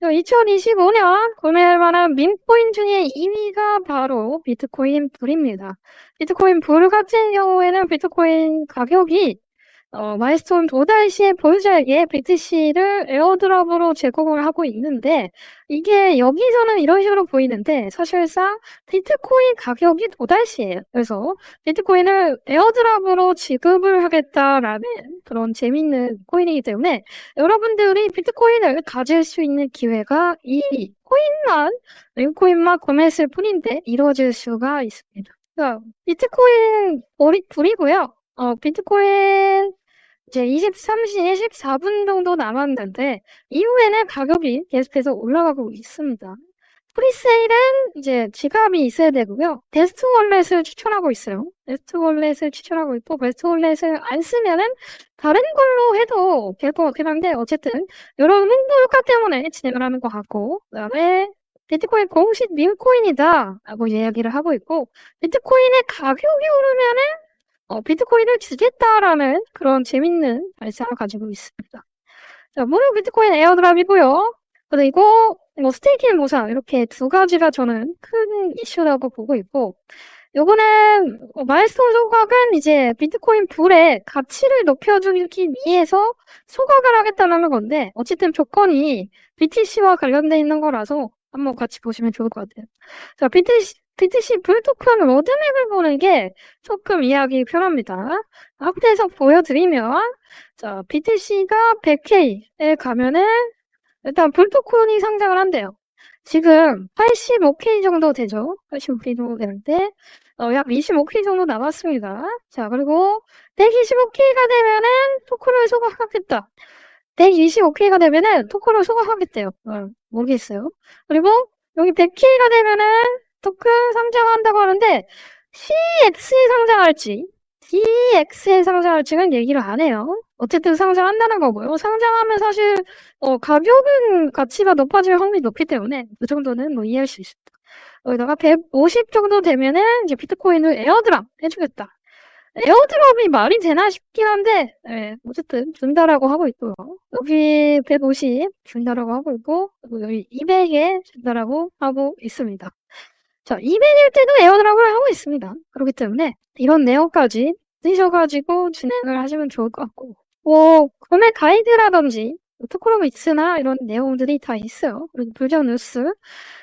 2025년 구매할 만한 민코인 중에 2위가 바로 비트코인 불입니다. 비트코인 불 같은 경우에는 비트코인 가격이 어, 마일스톤 도달 시에 보유자에게 BTC를 에어드랍으로 제공을 하고 있는데 이게 여기서는 이런 식으로 보이는데 사실상 비트코인 가격이 도달 시에요. 그래서 비트코인을 에어드랍으로 지급을 하겠다라는 그런 재밌는 코인이기 때문에 여러분들이 비트코인을 가질 수 있는 기회가 이 코인만, 링코인만 구매했을 뿐인데 이루어질 수가 있습니다. 자, 비트코인 불이고요. 어, 비트코인 이제 23시 14분 정도 남았는데 이후에는 가격이 계속해서 올라가고 있습니다. 프리세일은 이제 지갑이 있어야 되고요. 베스트 월렛을 추천하고 있어요. 베스트 월렛을 추천하고 있고 베스트 월렛을 안 쓰면은 다른 걸로 해도 될 것 같긴 한데 어쨌든 여러분 홍보 효과 때문에 진행을 하는 것 같고 그다음에 비트코인 공식 밀코인이다 라고 이야기를 하고 있고 비트코인의 가격이 오르면은 어, 비트코인을 주겠다라는 그런 재밌는 발상을 가지고 있습니다. 자, 무료 비트코인 에어드랍이고요. 그리고 뭐 스테이킹 보상 이렇게 두 가지가 저는 큰 이슈라고 보고 있고 요거는 마일스톤 소각은 이제 비트코인 불의 가치를 높여주기 위해서 소각을 하겠다는 건데 어쨌든 조건이 BTC와 관련돼 있는 거라서 한번 같이 보시면 좋을 것 같아요. 자, BTC, BTC 불토큰 로드맵을 보는 게 조금 이해하기 편합니다. 앞에서 보여드리면, 자, BTC가 100K에 가면은 일단 불토큰이 상장을 한대요. 지금 85K 정도 되죠? 85K 정도 되는데, 어, 약 25K 정도 남았습니다. 자, 그리고 125K가 되면은 토큰을 소각하겠다. 125K가 되면은 토큰을 소각하겠대요. 어, 모르겠어요. 그리고 여기 100K가 되면은 토큰 상장한다고 하는데 CX에 상장할지 DX에 상장할지는 얘기를 안 해요. 어쨌든 상장한다는 거고요. 상장하면 사실 어, 가격은 가치가 높아질 확률이 높기 때문에 그 정도는 뭐 이해할 수 있습니다. 여기다가 150 정도 되면은 이제 비트코인을 에어드랍 해주겠다. 에어드롭이 말이 되나 싶긴 한데, 네, 어쨌든 준다라고 하고 있고요. 여기 150 준다라고 하고 있고, 그리고 여기 200에 준다라고 하고 있습니다. 자, 200일 때도 에어드랍을 하고 있습니다. 그렇기 때문에 이런 내용까지 쓰셔가지고 진행을 하시면 좋을 것 같고, 뭐, 구매 가이드라든지, 토크로미츠나 이런 내용들이 다 있어요. 그리고 불전 뉴스,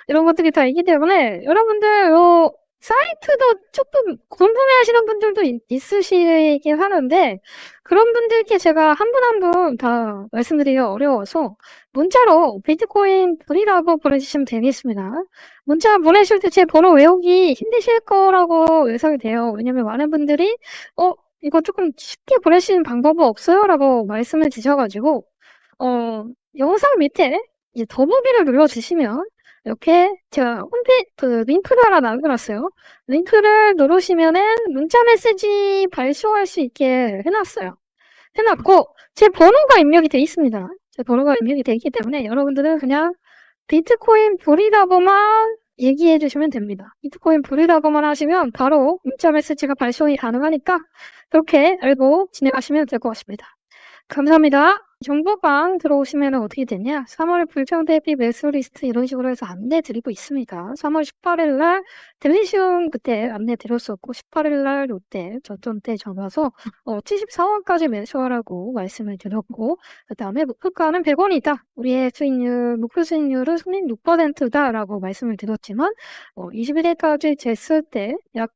이런 것들이 다 있기 때문에 여러분들, 요, 사이트도 조금 궁금해하시는 분들도 있, 으시긴 하는데 그런 분들께 제가 한 분 한 분 다 말씀드리기 어려워서 문자로 비트코인 불이라고 보내주시면 되겠습니다. 문자 보내실 때 제 번호 외우기 힘드실 거라고 예상이 돼요. 왜냐면 많은 분들이 어 이거 조금 쉽게 보내시는 방법은 없어요? 라고 말씀을 주셔가지고 어 영상 밑에 더보기를 눌러주시면 이렇게 제가 홈페이지 그 링크를 하나 남겨놨어요. 링크를 누르시면은 문자 메시지 발송할 수 있게 해놨어요. 해놨고 제 번호가 입력이 돼 있습니다. 제 번호가 입력이 돼 있기 때문에 여러분들은 그냥 비트코인 불이라고만 얘기해 주시면 됩니다. 비트코인 불이라고만 하시면 바로 문자 메시지가 발송이 가능하니까 그렇게 알고 진행하시면 될 것 같습니다. 감사합니다. 정보방 들어오시면 어떻게 되냐? 3월 불청 대비 매수 리스트 이런 식으로 해서 안내 드리고 있습니다. 3월 18일 날 델리시움 그때 안내 드렸었고 18일 날 롯데 저점 때 전화서 어, 74원까지 매수하라고 말씀을 드렸고 그 다음에 목표가는 100원이다. 우리의 수익률 목표 수익률은 36%다라고 말씀을 드렸지만 어, 21일까지 쟀을 때 약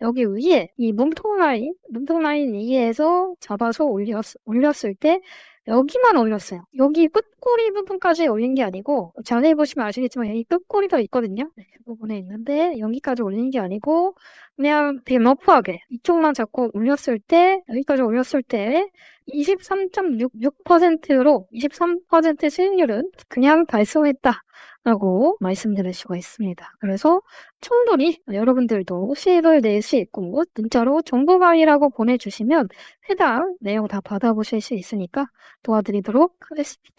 여기 위에 이 몸통 라인, 몸통 라인 위에서 잡아서 올렸, 올렸을 때 여기만 올렸어요. 여기 끝꼬리 부분까지 올린 게 아니고 자세히 보시면 아시겠지만 여기 끝꼬리가 있거든요. 네, 그 부분에 있는데 여기까지 올린 게 아니고 그냥 되게 러프하게 이쪽만 잡고 올렸을 때 여기까지 올렸을 때 23.66%로 23% 수익률은 그냥 달성했다 라고 말씀드릴 수가 있습니다. 그래서 충분히 여러분들도 수익을 낼수 있고 문자로 정보 강의라고 보내주시면 해당 내용 다 받아보실 수 있으니까 도와드리도록 하겠습니다.